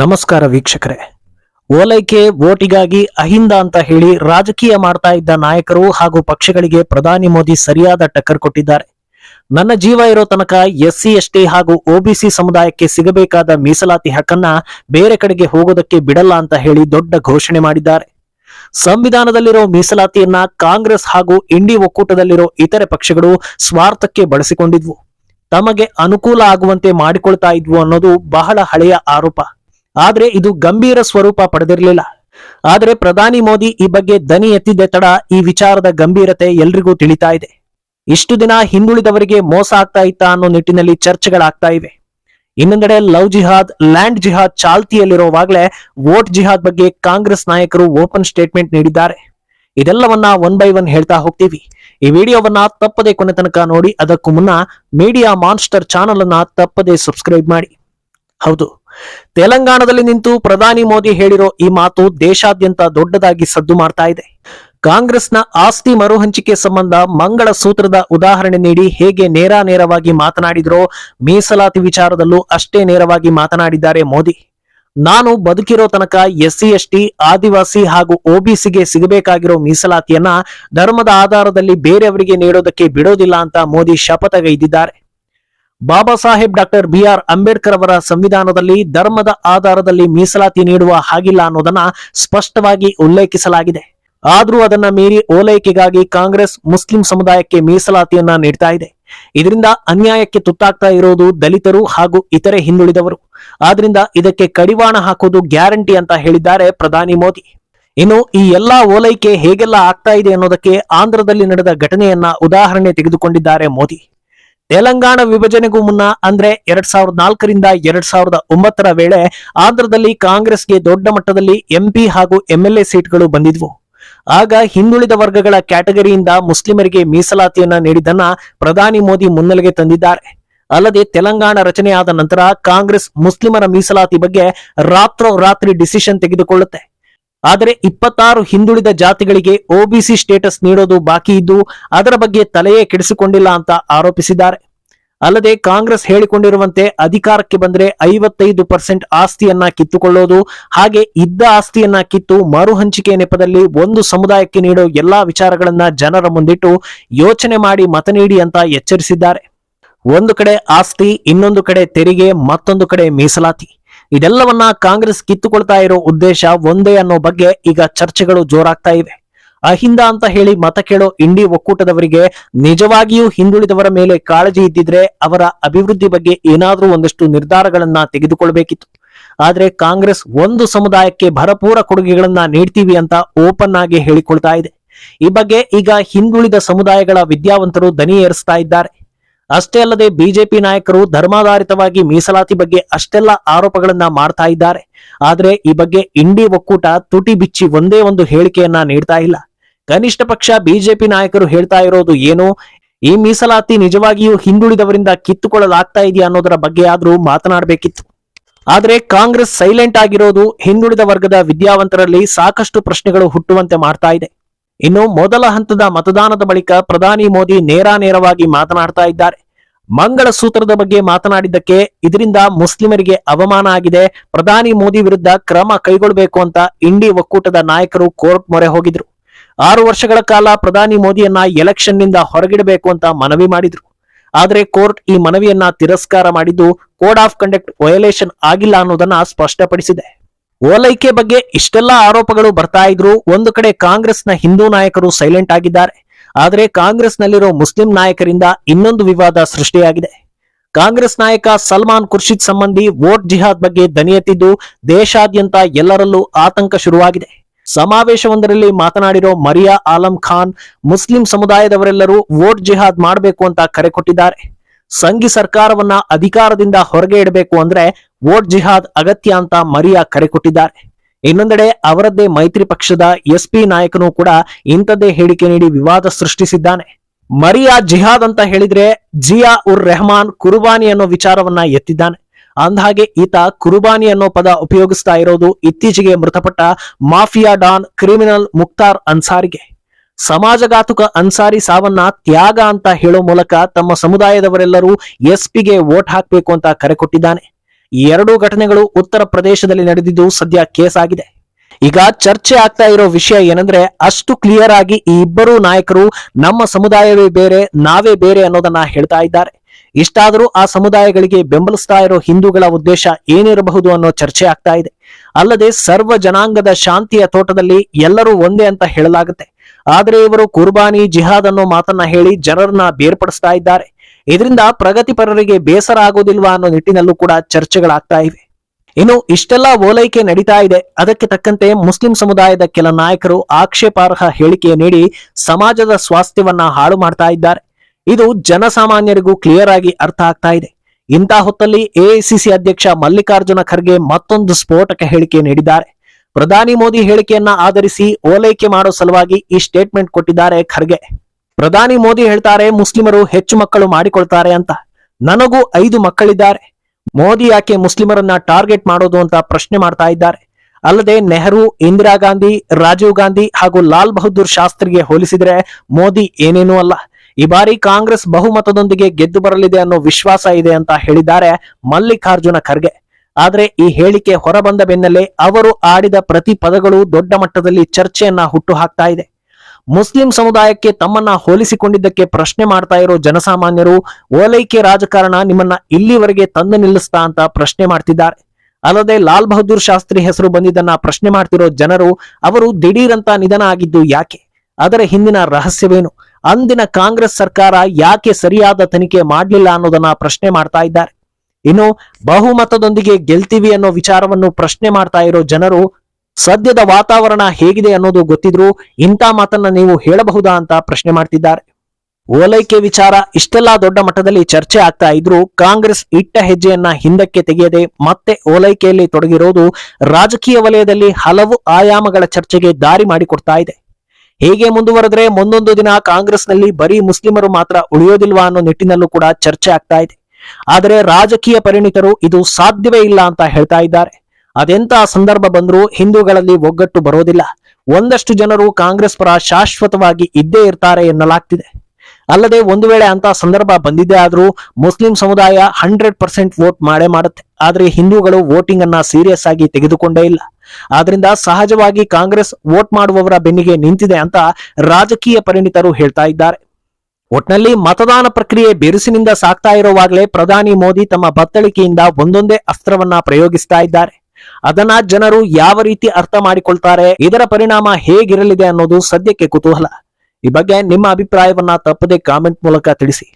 ನಮಸ್ಕಾರ ವೀಕ್ಷಕರೇ. ಓಲೈಕೆ ಓಟಿಗಾಗಿ ಅಹಿಂದ ಅಂತ ಹೇಳಿ ರಾಜಕೀಯ ಮಾಡ್ತಾ ಇದ್ದ ನಾಯಕರು ಹಾಗೂ ಪಕ್ಷಗಳಿಗೆ ಪ್ರಧಾನಿ ಮೋದಿ ಸರಿಯಾದ ಟಕ್ಕರ್ ಕೊಟ್ಟಿದ್ದಾರೆ. ನನ್ನ ಜೀವ ಇರೋ ತನಕ ಎಸ್ಸಿ, ಎಸ್ಟಿ ಹಾಗೂ ಒಬಿಸಿ ಸಮುದಾಯಕ್ಕೆ ಸಿಗಬೇಕಾದ ಮೀಸಲಾತಿ ಹಕ್ಕನ್ನ ಬೇರೆ ಕಡೆಗೆ ಹೋಗೋದಕ್ಕೆ ಬಿಡಲ್ಲ ಅಂತ ಹೇಳಿ ದೊಡ್ಡ ಘೋಷಣೆ ಮಾಡಿದ್ದಾರೆ. ಸಂವಿಧಾನದಲ್ಲಿರೋ ಮೀಸಲಾತಿಯನ್ನ ಕಾಂಗ್ರೆಸ್ ಹಾಗೂ ಇಂಡಿ ಒಕ್ಕೂಟದಲ್ಲಿರೋ ಇತರೆ ಪಕ್ಷಗಳು ಸ್ವಾರ್ಥಕ್ಕೆ ಬಳಸಿಕೊಂಡಿದ್ವು. ತಮಗೆ ಅನುಕೂಲ ಆಗುವಂತೆ ಮಾಡಿಕೊಳ್ತಾ ಇದ್ವು ಅನ್ನೋದು ಬಹಳ ಹಳೆಯ ಆರೋಪ. ಆದ್ರೆ ಇದು ಗಂಭೀರ ಸ್ವರೂಪ ಪಡೆದಿರಲಿಲ್ಲ. ಆದರೆ ಪ್ರಧಾನಿ ಮೋದಿ ಈ ಬಗ್ಗೆ ದನಿ ಎತ್ತಿದ್ದ ತಡ ಈ ವಿಚಾರದ ಗಂಭೀರತೆ ಎಲ್ರಿಗೂ ತಿಳಿತಾ ಇದೆ. ಇಷ್ಟು ದಿನ ಹಿಂದುಳಿದವರಿಗೆ ಮೋಸ ಆಗ್ತಾ ಇತ್ತ ಅನ್ನೋ ನಿಟ್ಟಿನಲ್ಲಿ ಚರ್ಚೆಗಳಾಗ್ತಾ ಇವೆ. ಇನ್ನೊಂದೆಡೆ ಲವ್ ಜಿಹಾದ್, ಲ್ಯಾಂಡ್ ಜಿಹಾದ್ ಚಾಲ್ತಿಯಲ್ಲಿರುವಾಗಲೇ ವೋಟ್ ಜಿಹಾದ್ ಬಗ್ಗೆ ಕಾಂಗ್ರೆಸ್ ನಾಯಕರು ಓಪನ್ ಸ್ಟೇಟ್ಮೆಂಟ್ ನೀಡಿದ್ದಾರೆ. ಇದೆಲ್ಲವನ್ನ ಒನ್ ಬೈ ಒನ್ ಹೇಳ್ತಾ ಹೋಗ್ತೀವಿ. ಈ ವಿಡಿಯೋವನ್ನ ತಪ್ಪದೆ ಕೊನೆ ತನಕ ನೋಡಿ, ಅದಕ್ಕೂ ಮುನ್ನ ಮೀಡಿಯಾ ಮಾನ್ಸ್ಟರ್ ಚಾನಲ್ ಅನ್ನ ತಪ್ಪದೆ ಸಬ್ಸ್ಕ್ರೈಬ್ ಮಾಡಿ. ಹೌದು ತೆಲಂಗಾಣದಲ್ಲಿ ನಿಂತು ಪ್ರಧಾನಿ ಮೋದಿ ಹೇಳಿರೋ ಈ ಮಾತು ದೇಶಾದ್ಯಂತ ದೊಡ್ಡದಾಗಿ ಸದ್ದು ಮಾಡ್ತಾ ಇದೆ. ಕಾಂಗ್ರೆಸ್ನ ಆಸ್ತಿ ಮರುಹಂಚಿಕೆ ಸಂಬಂಧ ಮಂಗಳ ಸೂತ್ರದ ಉದಾಹರಣೆ ನೀಡಿ ಹೇಗೆ ನೇರ ನೇರವಾಗಿ ಮಾತನಾಡಿದ್ರೋ ಮೀಸಲಾತಿ ವಿಚಾರದಲ್ಲೂ ಅಷ್ಟೇ ನೇರವಾಗಿ ಮಾತನಾಡಿದ್ದಾರೆ ಮೋದಿ. ನಾನು ಬದುಕಿರೋ ತನಕ ಎಸ್ಸಿ, ಎಸ್ಟಿ, ಆದಿವಾಸಿ ಹಾಗೂ ಒಬಿಸಿಗೆ ಸಿಗಬೇಕಾಗಿರೋ ಮೀಸಲಾತಿಯನ್ನ ಧರ್ಮದ ಆಧಾರದಲ್ಲಿ ಬೇರೆಯವರಿಗೆ ನೀಡೋದಕ್ಕೆ ಬಿಡೋದಿಲ್ಲ ಅಂತ Modi ಶಪಥಗೈದಿದ್ದಾರೆ Baba Saheb doctor B R Ambedkar ಅವರ ಸಂವಿಧಾನದಲ್ಲಿ ಧರ್ಮದ ಆಧಾರದಲ್ಲಿ ಮೀಸಲಾತಿ ನೀಡುವ ಹಾಗಿಲ್ಲ ಅನ್ನೋದನ್ನ ಸ್ಪಷ್ಟವಾಗಿ ಉಲ್ಲೇಖಿಸಲಾಗಿದೆ. ಆದ್ರೂ ಅದನ್ನ ಮೀರಿ ಓಲೈಕೆಗಾಗಿ ಕಾಂಗ್ರೆಸ್ ಮುಸ್ಲಿಂ ಸಮುದಾಯಕ್ಕೆ ಮೀಸಲಾತಿಯನ್ನ ನೀಡ್ತಾ ಇದೆ. ಇದರಿಂದ ಅನ್ಯಾಯಕ್ಕೆ ತುತ್ತಾಗ್ತಾ ಇರೋದು ದಲಿತರು ಹಾಗೂ ಇತರೆ ಹಿಂದುಳಿದವರು. ಆದ್ರಿಂದ ಇದಕ್ಕೆ ಕಡಿವಾಣ ಹಾಕೋದು ಗ್ಯಾರಂಟಿ ಅಂತ ಹೇಳಿದ್ದಾರೆ ಪ್ರಧಾನಿ ಮೋದಿ. ಇನ್ನು ಈ ಎಲ್ಲಾ ಓಲೈಕೆ ಹೇಗೆಲ್ಲ ಆಗ್ತಾ ಇದೆ ಅನ್ನೋದಕ್ಕೆ ಆಂಧ್ರದಲ್ಲಿ ನಡೆದ ಘಟನೆಯನ್ನ ಉದಾಹರಣೆ ತೆಗೆದುಕೊಂಡಿದ್ದಾರೆ ಮೋದಿ. ತೆಲಂಗಾಣ ವಿಭಜನೆಗೂ ಮುನ್ನ ಅಂದ್ರೆ ಎರಡ್ ಸಾವಿರದ ನಾಲ್ಕರಿಂದ ಎರಡ್ ಸಾವಿರದ ಒಂಬತ್ತರ ವೇಳೆ ಆಂಧ್ರದಲ್ಲಿ ಕಾಂಗ್ರೆಸ್ಗೆ ದೊಡ್ಡ ಮಟ್ಟದಲ್ಲಿ ಎಂಪಿ ಹಾಗೂ ಎಂಎಲ್ಎ ಸೀಟ್ಗಳು ಬಂದಿದ್ವು. ಆಗ ಹಿಂದುಳಿದ ವರ್ಗಗಳ ಕ್ಯಾಟಗರಿಯಿಂದ ಮುಸ್ಲಿಮರಿಗೆ ಮೀಸಲಾತಿಯನ್ನ ನೀಡಿದ್ದನ್ನ ಪ್ರಧಾನಿ ಮೋದಿ ಮುನ್ನೆಲೆಗೆ ತಂದಿದ್ದಾರೆ. ಅಲ್ಲದೆ ತೆಲಂಗಾಣ ರಚನೆಯಾದ ನಂತರ ಕಾಂಗ್ರೆಸ್ ಮುಸ್ಲಿಮರ ಮೀಸಲಾತಿ ಬಗ್ಗೆ ರಾತ್ರೋ ರಾತ್ರಿ ಡಿಸಿಷನ್ ತೆಗೆದುಕೊಳ್ಳುತ್ತೆ. ಆದರೆ ಇಪ್ಪತ್ತಾರು ಹಿಂದುಳಿದ ಜಾತಿಗಳಿಗೆ ಒಬಿಸಿ ಸ್ಟೇಟಸ್ ನೀಡೋದು ಬಾಕಿ ಇದ್ದು ಅದರ ಬಗ್ಗೆ ತಲೆಯೇ ಕೆಡಿಸಿಕೊಂಡಿಲ್ಲ ಅಂತ ಆರೋಪಿಸಿದ್ದಾರೆ. ಅಲ್ಲದೆ ಕಾಂಗ್ರೆಸ್ ಹೇಳಿಕೊಂಡಿರುವಂತೆ ಅಧಿಕಾರಕ್ಕೆ ಬಂದರೆ ಐವತ್ತೈದು ಪರ್ಸೆಂಟ್ ಆಸ್ತಿಯನ್ನ ಕಿತ್ತುಕೊಳ್ಳೋದು, ಹಾಗೆ ಇದ್ದ ಆಸ್ತಿಯನ್ನ ಕಿತ್ತು ಮರು ಹಂಚಿಕೆ ನೆಪದಲ್ಲಿ ಒಂದು ಸಮುದಾಯಕ್ಕೆ ನೀಡೋ ಎಲ್ಲಾ ವಿಚಾರಗಳನ್ನ ಜನರ ಮುಂದಿಟ್ಟು ಯೋಚನೆ ಮಾಡಿ ಮತ ನೀಡಿ ಅಂತ ಎಚ್ಚರಿಸಿದ್ದಾರೆ. ಒಂದು ಕಡೆ ಆಸ್ತಿ, ಇನ್ನೊಂದು ಕಡೆ ತೆರಿಗೆ, ಮತ್ತೊಂದು ಕಡೆ ಮೀಸಲಾತಿ. ಇದೆಲ್ಲವನ್ನ ಕಾಂಗ್ರೆಸ್ ಕಿತ್ತುಕೊಳ್ತಾ ಇರೋ ಉದ್ದೇಶ ಒಂದೇ ಅನ್ನೋ ಬಗ್ಗೆ ಈಗ ಚರ್ಚೆಗಳು ಜೋರಾಗ್ತಾ ಇವೆ. ಅಹಿಂದ ಅಂತ ಹೇಳಿ ಮತ ಕೇಳೋ ಇಂಡಿ ಒಕ್ಕೂಟದವರಿಗೆ ನಿಜವಾಗಿಯೂ ಹಿಂದುಳಿದವರ ಮೇಲೆ ಕಾಳಜಿ ಇದ್ದಿದ್ರೆ ಅವರ ಅಭಿವೃದ್ಧಿ ಬಗ್ಗೆ ಏನಾದ್ರೂ ಒಂದಷ್ಟು ನಿರ್ಧಾರಗಳನ್ನ ತೆಗೆದುಕೊಳ್ಬೇಕಿತ್ತು. ಆದ್ರೆ ಕಾಂಗ್ರೆಸ್ ಒಂದು ಸಮುದಾಯಕ್ಕೆ ಭರಪೂರ ಕೊಡುಗೆಗಳನ್ನ ನೀಡ್ತೀವಿ ಅಂತ ಓಪನ್ ಆಗಿ ಹೇಳಿಕೊಳ್ತಾ ಇದೆ. ಈ ಬಗ್ಗೆ ಈಗ ಹಿಂದುಳಿದ ಸಮುದಾಯಗಳ ವಿದ್ಯಾವಂತರು ದನಿ ಏರಿಸ್ತಾ ಇದ್ದಾರೆ. ಅಷ್ಟೇ ಅಲ್ಲದೆ ಬಿಜೆಪಿ ನಾಯಕರು ಧರ್ಮಾಧಾರಿತವಾಗಿ ಮೀಸಲಾತಿ ಬಗ್ಗೆ ಅಷ್ಟೆಲ್ಲ ಆರೋಪಗಳನ್ನ ಮಾಡ್ತಾ ಇದ್ದಾರೆ. ಆದ್ರೆ ಈ ಬಗ್ಗೆ ಇಂಡಿ ಒಕ್ಕೂಟ ತುಟಿ ಬಿಚ್ಚಿ ಒಂದೇ ಒಂದು ಹೇಳಿಕೆಯನ್ನ ನೀಡ್ತಾ ಇಲ್ಲ. ಕನಿಷ್ಠ ಪಕ್ಷ ಬಿಜೆಪಿ ನಾಯಕರು ಹೇಳ್ತಾ ಇರೋದು ಏನು? ಈ ಮೀಸಲಾತಿ ನಿಜವಾಗಿಯೂ ಹಿಂದುಳಿದವರಿಂದ ಕಿತ್ತುಕೊಳ್ಳಲಾಗ್ತಾ ಇದೆಯಾ ಅನ್ನೋದರ ಬಗ್ಗೆ ಆದ್ರೂ ಮಾತನಾಡಬೇಕಿತ್ತು. ಆದ್ರೆ ಕಾಂಗ್ರೆಸ್ ಸೈಲೆಂಟ್ ಆಗಿರೋದು ಹಿಂದುಳಿದ ವರ್ಗದ ವಿದ್ಯಾವಂತರಲ್ಲಿ ಸಾಕಷ್ಟು ಪ್ರಶ್ನೆಗಳು ಹುಟ್ಟುವಂತೆ ಮಾಡ್ತಾ ಇದೆ. ಇನ್ನು ಮೊದಲ ಹಂತದ ಮತದಾನದ ಬಳಿಕ ಪ್ರಧಾನಿ ಮೋದಿ ನೇರಾನೇರವಾಗಿ ಮಾತನಾಡ್ತಾ ಇದ್ದಾರೆ. ಮಂಗಳ ಸೂತ್ರದ ಬಗ್ಗೆ ಮಾತನಾಡಿದ್ದಕ್ಕೆ ಇದರಿಂದ ಮುಸ್ಲಿಮರಿಗೆ ಅವಮಾನ ಆಗಿದೆ. ಪ್ರಧಾನಿ ಮೋದಿ ವಿರುದ್ಧ ಕ್ರಮ ಕೈಗೊಳ್ಳಬೇಕು ಅಂತ ಇಂಡಿ ಒಕ್ಕೂಟದ ನಾಯಕರು ಕೋರ್ಟ್ ಮೊರೆ ಹೋಗಿದ್ರು. ಆರು ವರ್ಷಗಳ ಕಾಲ ಪ್ರಧಾನಿ ಮೋದಿಯನ್ನ ಎಲೆಕ್ಷನ್ನಿಂದ ಹೊರಗಿಡಬೇಕು ಅಂತ ಮನವಿ ಮಾಡಿದ್ರು. ಆದರೆ ಕೋರ್ಟ್ ಈ ಮನವಿಯನ್ನ ತಿರಸ್ಕಾರ ಮಾಡಿದ್ದು ಕೋಡ್ ಆಫ್ ಕಂಡಕ್ಟ್ ವಯೋಲೇಷನ್ ಆಗಿಲ್ಲ ಅನ್ನೋದನ್ನ ಸ್ಪಷ್ಟಪಡಿಸಿದೆ. ಓಲೈಕೆ ಬಗ್ಗೆ ಇಷ್ಟೆಲ್ಲ ಆರೋಪಗಳು ಬರ್ತಾ ಇದ್ರು ಒಂದು ಕಡೆ ಕಾಂಗ್ರೆಸ್ನ ಹಿಂದೂ ನಾಯಕರು ಸೈಲೆಂಟ್ ಆಗಿದ್ದಾರೆ. ಆದರೆ ಕಾಂಗ್ರೆಸ್ನಲ್ಲಿರೋ ಮುಸ್ಲಿಂ ನಾಯಕರಿಂದ ಇನ್ನೊಂದು ವಿವಾದ ಸೃಷ್ಟಿಯಾಗಿದೆ. ಕಾಂಗ್ರೆಸ್ ನಾಯಕ ಸಲ್ಮಾನ್ ಖುರ್ಷಿದ್ ಸಂಬಂಧಿ ವೋಟ್ ಜಿಹಾದ್ ಬಗ್ಗೆ ದನಿಯೆತ್ತಿದ್ದು ದೇಶಾದ್ಯಂತ ಎಲ್ಲರಲ್ಲೂ ಆತಂಕ ಶುರುವಾಗಿದೆ. ಸಮಾವೇಶವೊಂದರಲ್ಲಿ ಮಾತನಾಡಿರೋ ಮರಿಯಾ ಆಲಂ ಖಾನ್, ಮುಸ್ಲಿಂ ಸಮುದಾಯದವರೆಲ್ಲರೂ ವೋಟ್ ಜಿಹಾದ್ ಮಾಡಬೇಕು ಅಂತ ಕರೆ ಕೊಟ್ಟಿದ್ದಾರೆ. ಸಂಘಿ ಸರ್ಕಾರವನ್ನ ಅಧಿಕಾರದಿಂದ ಹೊರಗೆ ಇಡಬೇಕು ಅಂದ್ರೆ ವೋಟ್ ಜಿಹಾದ್ ಅಗತ್ಯ ಅಂತ ಮರಿಯಾ ಕರೆ ಕೊಟ್ಟಿದ್ದಾರೆ. ಇನ್ನೊಂದೆಡೆ ಅವರದ್ದೇ ಮೈತ್ರಿ ಪಕ್ಷದ ಎಸ್ಪಿ ನಾಯಕನು ಕೂಡ ಇಂಥದ್ದೇ ಹೇಳಿಕೆ ನೀಡಿ ವಿವಾದ ಸೃಷ್ಟಿಸಿದ್ದಾನೆ. ಮರಿಯಾ ಜಿಹಾದ್ ಅಂತ ಹೇಳಿದ್ರೆ ಜಿಯಾ ಉರ್ ರೆಹಮಾನ್ ಕುರ್ಬಾನಿ ಅನ್ನೋ ವಿಚಾರವನ್ನ ಎತ್ತಿದ್ದಾನೆ. ಅಂದಹಾಗೆ ಈತ ಕುರ್ಬಾನಿ ಅನ್ನೋ ಪದ ಉಪಯೋಗಿಸ್ತಾ ಇರೋದು ಇತ್ತೀಚೆಗೆ ಮೃತಪಟ್ಟ ಮಾಫಿಯಾ ಡಾನ್ ಕ್ರಿಮಿನಲ್ ಮುಕ್ತಾರ್ ಅನ್ಸಾರಿಗೆ. ಸಮಾಜಘಾತುಕ ಅನ್ಸಾರಿ ಸಾವನ್ನ ತ್ಯಾಗ ಅಂತ ಹೇಳೋ ಮೂಲಕ ತಮ್ಮ ಸಮುದಾಯದವರೆಲ್ಲರೂ ಎಸ್ಪಿಗೆ ವೋಟ್ ಹಾಕಬೇಕು ಅಂತ ಕರೆ ಕೊಟ್ಟಿದ್ದಾನೆ. ಎರಡೂ ಘಟನೆಗಳು ಉತ್ತರ ಪ್ರದೇಶದಲ್ಲಿ ನಡೆದಿದ್ದು ಸದ್ಯ ಕೇಸ್ ಆಗಿದೆ ಈಗ ಚರ್ಚೆ ಆಗ್ತಾ ಇರೋ ವಿಷಯ ಏನಂದ್ರೆ ಅಷ್ಟು ಕ್ಲಿಯರ್ ಆಗಿ ಈ ಇಬ್ಬರು ನಾಯಕರು ನಮ್ಮ ಸಮುದಾಯವೇ ಬೇರೆ, ನಾವೇ ಬೇರೆ ಅನ್ನೋದನ್ನ ಹೇಳ್ತಾ ಇದ್ದಾರೆ. ಇಷ್ಟಾದರೂ ಆ ಸಮುದಾಯಗಳಿಗೆ ಬೆಂಬಲಿಸ್ತಾ ಇರೋ ಹಿಂದೂಗಳ ಉದ್ದೇಶ ಏನಿರಬಹುದು ಅನ್ನೋ ಚರ್ಚೆ ಆಗ್ತಾ ಇದೆ. ಅಲ್ಲದೆ ಸರ್ವ ಜನಾಂಗದ ಶಾಂತಿಯ ತೋಟದಲ್ಲಿ ಎಲ್ಲರೂ ಒಂದೇ ಅಂತ ಹೇಳಲಾಗುತ್ತೆ. ಆದ್ರೆ ಇವರು ಕುರ್ಬಾನಿ ಜಿಹಾದ್ ಅನ್ನೋ ಮಾತನ್ನ ಹೇಳಿ ಜನರನ್ನ ಬೇರ್ಪಡಿಸ್ತಾ ಇದ್ದಾರೆ. ಇದರಿಂದ ಪ್ರಗತಿಪರರಿಗೆ ಬೇಸರ ಆಗೋದಿಲ್ವಾ ಅನ್ನೋ ನಿಟ್ಟಿನಲ್ಲೂ ಕೂಡ ಚರ್ಚೆಗಳಾಗ್ತಾ ಇವೆ. ಇನ್ನು ಇಷ್ಟೆಲ್ಲ ಓಲೈಕೆ ನಡೀತಾ ಇದೆ. ಅದಕ್ಕೆ ತಕ್ಕಂತೆ ಮುಸ್ಲಿಂ ಸಮುದಾಯದ ಕೆಲ ನಾಯಕರು ಆಕ್ಷೇಪಾರ್ಹ ಹೇಳಿಕೆ ನೀಡಿ ಸಮಾಜದ ಸ್ವಾಸ್ಥ್ಯವನ್ನ ಹಾಳು ಮಾಡ್ತಾ ಇದ್ದಾರೆ. ಇದು ಜನಸಾಮಾನ್ಯರಿಗೂ ಕ್ಲಿಯರ್ ಆಗಿ ಅರ್ಥ ಆಗ್ತಾ ಇದೆ. ಇಂತಹ ಹೊತ್ತಲ್ಲಿ ಎಐಸಿಸಿ ಅಧ್ಯಕ್ಷ ಮಲ್ಲಿಕಾರ್ಜುನ ಖರ್ಗೆ ಮತ್ತೊಂದು ಸ್ಫೋಟಕ ಹೇಳಿಕೆ ನೀಡಿದ್ದಾರೆ. ಪ್ರಧಾನಿ ಮೋದಿ ಹೇಳಿಕೆಯನ್ನ ಆಧರಿಸಿ ಓಲೈಕೆ ಮಾಡೋ ಸಲುವಾಗಿ ಈ ಸ್ಟೇಟ್ಮೆಂಟ್ ಕೊಟ್ಟಿದ್ದಾರೆ ಖರ್ಗೆ. ಪ್ರಧಾನಿ ಮೋದಿ ಹೇಳ್ತಾರೆ, ಮುಸ್ಲಿಮರು ಹೆಚ್ಚು ಮಕ್ಕಳು ಮಾಡಿಕೊಳ್ತಾರೆ ಅಂತ. ನನಗೂ ಐದು ಮಕ್ಕಳಿದ್ದಾರೆ. ಮೋದಿ ಯಾಕೆ ಮುಸ್ಲಿಮರನ್ನ ಟಾರ್ಗೆಟ್ ಮಾಡೋದು ಅಂತ ಪ್ರಶ್ನೆ ಮಾಡ್ತಾ ಇದ್ದಾರೆ. ಅಲ್ಲದೆ ನೆಹರು, ಇಂದಿರಾ ಗಾಂಧಿ, ರಾಜೀವ್ ಗಾಂಧಿ ಹಾಗೂ ಲಾಲ್ ಬಹದ್ದೂರ್ ಶಾಸ್ತ್ರಿಗೆ ಹೋಲಿಸಿದ್ರೆ ಮೋದಿ ಏನೇನೂ ಅಲ್ಲ. ಈ ಬಾರಿ ಕಾಂಗ್ರೆಸ್ ಬಹುಮತದೊಂದಿಗೆ ಗೆದ್ದು ಬರಲಿದೆ ಅನ್ನೋ ವಿಶ್ವಾಸ ಇದೆ ಅಂತ ಹೇಳಿದ್ದಾರೆ ಮಲ್ಲಿಕಾರ್ಜುನ ಖರ್ಗೆ. ಆದ್ರೆ ಈ ಹೇಳಿಕೆ ಹೊರಬಂದ ಬೆನ್ನಲ್ಲೇ ಅವರು ಆಡಿದ ಪ್ರತಿ ಪದಗಳು ದೊಡ್ಡ ಮಟ್ಟದಲ್ಲಿ ಚರ್ಚೆಯನ್ನ ಹುಟ್ಟು ಹಾಕ್ತಾ ಇದೆ. ಮುಸ್ಲಿಂ ಸಮುದಾಯಕ್ಕೆ ತಮ್ಮನ್ನ ಹೋಲಿಸಿಕೊಂಡಿದ್ದಕ್ಕೆ ಪ್ರಶ್ನೆ ಮಾಡ್ತಾ ಇರೋ ಜನಸಾಮಾನ್ಯರು ಓಲೈಕೆ ರಾಜಕಾರಣ ನಿಮ್ಮನ್ನ ಇಲ್ಲಿವರೆಗೆ ತಂದು ನಿಲ್ಲಿಸ್ತಾ ಅಂತ ಪ್ರಶ್ನೆ ಮಾಡ್ತಿದ್ದಾರೆ. ಅಲ್ಲದೆ ಲಾಲ್ ಬಹದ್ದೂರ್ ಶಾಸ್ತ್ರಿ ಹೆಸರು ಬಂದಿದ್ದನ್ನ ಪ್ರಶ್ನೆ ಮಾಡ್ತಿರೋ ಜನರು ಅವರು ದಿಢೀರಂತ ನಿಧನ ಆಗಿದ್ದು ಯಾಕೆ? ಅದರ ಹಿಂದಿನ ರಹಸ್ಯವೇನು? ಅಂದಿನ ಕಾಂಗ್ರೆಸ್ ಸರ್ಕಾರ ಯಾಕೆ ಸರಿಯಾದ ತನಿಖೆ ಮಾಡಲಿಲ್ಲ ಅನ್ನೋದನ್ನ ಪ್ರಶ್ನೆ ಮಾಡ್ತಾ ಇದ್ದಾರೆ. ಇನ್ನು ಬಹುಮತದೊಂದಿಗೆ ಗೆಲ್ತೀವಿ ಅನ್ನೋ ವಿಚಾರವನ್ನು ಪ್ರಶ್ನೆ ಮಾಡ್ತಾ ಇರೋ ಜನರು, ಸದ್ಯದ ವಾತಾವರಣ ಹೇಗಿದೆ ಅನ್ನೋದು ಗೊತ್ತಿದ್ರು ಇಂಥ ಮಾತನ್ನ ನೀವು ಹೇಳಬಹುದಾ ಅಂತ ಪ್ರಶ್ನೆ ಮಾಡ್ತಿದ್ದಾರೆ. ಓಲೈಕೆ ವಿಚಾರ, ಇಷ್ಟೆಲ್ಲಾ ದೊಡ್ಡ ಮಟ್ಟದಲ್ಲಿ ಚರ್ಚೆ ಆಗ್ತಾ ಇದ್ರು ಕಾಂಗ್ರೆಸ್ ಇಟ್ಟ ಹೆಜ್ಜೆಯನ್ನ ಹಿಂದಕ್ಕೆ ತೆಗೆಯದೆ ಮತ್ತೆ ಓಲೈಕೆಯಲ್ಲಿ ತೊಡಗಿರೋದು ರಾಜಕೀಯ ವಲಯದಲ್ಲಿ ಹಲವು ಆಯಾಮಗಳ ಚರ್ಚೆಗೆ ದಾರಿ ಮಾಡಿಕೊಡ್ತಾ ಇದೆ. ಹೇಗೆ ಮುಂದುವರೆದ್ರೆ ಮುಂದೊಂದು ದಿನ ಕಾಂಗ್ರೆಸ್ನಲ್ಲಿ ಬರೀ ಮುಸ್ಲಿಮರು ಮಾತ್ರ ಉಳಿಯೋದಿಲ್ವಾ ಅನ್ನೋ ನಿಟ್ಟಿನಲ್ಲೂ ಕೂಡ ಚರ್ಚೆ ಆಗ್ತಾ ಇದೆ. ಆದರೆ ರಾಜಕೀಯ ಪರಿಣಿತರು ಇದು ಸಾಧ್ಯವೇ ಇಲ್ಲ ಅಂತ ಹೇಳ್ತಾ ಇದ್ದಾರೆ. ಅದೆಂತ ಸಂದರ್ಭ ಬಂದರೂ ಹಿಂದೂಗಳಲ್ಲಿ ಒಗ್ಗಟ್ಟು ಬರೋದಿಲ್ಲ. ಒಂದಷ್ಟು ಜನರು ಕಾಂಗ್ರೆಸ್ ಪರ ಶಾಶ್ವತವಾಗಿ ಇದ್ದೇ ಇರ್ತಾರೆ ಎನ್ನಲಾಗ್ತಿದೆ. ಅಲ್ಲದೆ ಒಂದು ವೇಳೆ ಅಂತ ಸಂದರ್ಭ ಬಂದಿದ್ದೇ ಆದರೂ ಮುಸ್ಲಿಂ ಸಮುದಾಯ ಹಂಡ್ರೆಡ್ ಪರ್ಸೆಂಟ್ ವೋಟ್ ಮಾಡೇ ಮಾಡುತ್ತೆ. ಆದರೆ ಹಿಂದೂಗಳು ವೋಟಿಂಗ್ ಅನ್ನ ಸೀರಿಯಸ್ ಆಗಿ ತೆಗೆದುಕೊಂಡೇ ಇಲ್ಲ. ಆದ್ರಿಂದ ಸಹಜವಾಗಿ ಕಾಂಗ್ರೆಸ್ ವೋಟ್ ಮಾಡುವವರ ಬೆನ್ನಿಗೆ ನಿಂತಿದೆ ಅಂತ ರಾಜಕೀಯ ಪರಿಣಿತರು ಹೇಳ್ತಾ ಇದ್ದಾರೆ. ಒಟ್ನಲ್ಲಿ ಮತದಾನ ಪ್ರಕ್ರಿಯೆ ಬಿರುಸಿನಿಂದ ಸಾಕ್ತಾ ಇರುವಾಗಲೇ ಪ್ರಧಾನಿ ಮೋದಿ ತಮ್ಮ ಬತ್ತಳಿಕೆಯಿಂದ ಒಂದೊಂದೇ ಅಸ್ತ್ರವನ್ನ ಪ್ರಯೋಗಿಸ್ತಾ ಇದ್ದಾರೆ. ಅದನ್ನ ಜನರು ಯಾವ ರೀತಿ ಅರ್ಥ ಮಾಡಿಕೊಳ್ತಾರೆ, ಇದರ ಪರಿಣಾಮ ಹೇಗಿರಲಿದೆ ಅನ್ನೋದು ಸದ್ಯಕ್ಕೆ ಕುತೂಹಲ. ಈ ಬಗ್ಗೆ ನಿಮ್ಮ ಅಭಿಪ್ರಾಯವನ್ನ ತಪ್ಪದೆ ಕಾಮೆಂಟ್ ಮೂಲಕ ತಿಳಿಸಿ.